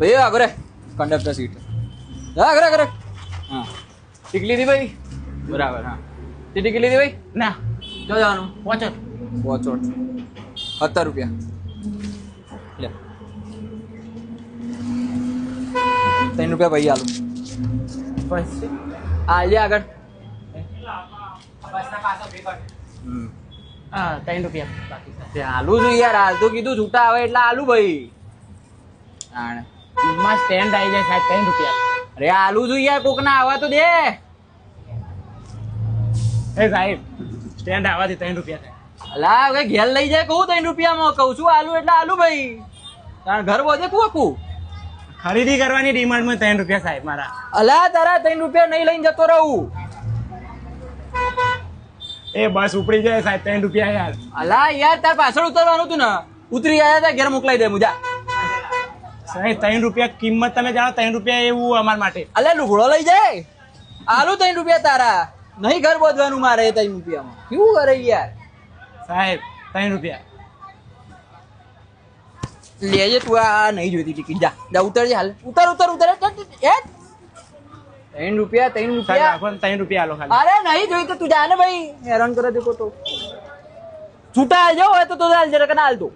ભાઈ આગળ conductor seat હા આગળ આગળ હા. ટિકલી લીધી ભાઈ? બરાબર હા. તે ટિકિટ લીધી ભાઈ? ના. જો જવાનું. પહોંચો. વોચોટ સત્તર રૂપિયા. લે. ત્રણ રૂપિયા ભાઈ આલું. પછી આજે લે આગળ. હા ત્રણ રૂપિયા. આલુ છું યાર. હાલ તો કીધું છૂટા આવે એટલે આલુ ભાઈ. આણ. માં સ્ટેન્ડ આવી જાય સાહેબ ત્રણ રૂપિયા. અરે આલુ જોઈએ યાર કોક ના આવા તો દે. એ સાહેબ સ્ટેન્ડ આવવાથી ત્રણ રૂપિયા થાય. અલા હવે ઘેર લઈ જાય કહું ત્રણ રૂપિયામાં? કહું છું આલુ એટલે આલુ ભાઈ. તાર ઘર બોધે કું ખરીદી કરવાની ડિમાન્ડમાં ત્રણ રૂપિયા સાહેબ મારા. અલા તારા ત્રણ રૂપિયા નહીં લઈને જતો રહું. એ બસ ઉપડી જાય સાહેબ ત્રણ રૂપિયા યાર. અલા યાર તાર પાછળ ઉતરવાનું હતું ને. ઉતરી આયા તા ઘેર મોકલાઈ દે મુજા. ત્રણ રૂપિયા કિંમત તમે જાણો ત્રણ રૂપિયા એવું અમારા માટે. અલે લુગડો લઈ જાય? આલુ ત્રણ રૂપિયા તારા. નહીં ઘર બોધવાનું મારે ત્રણ રૂપિયામાં. કેવું કરે યાર? સાહેબ ત્રણ રૂપિયા. લેજે તું આ નહીં જોઈતી ટિકિટ જા જા ઉતરજે હાલ. ઉતર ઉતર ઉતર. એ ત્રણ રૂપિયા ત્રણ રૂપિયા. ત્રણ રૂપિયા આલો ખાલી. અરે નહીં જોઈ તો તું જા ને ભાઈ. હેરાન કરે દેખો તો છૂટા આવજો હોય તો તો હાલ જરા કના હાલ તો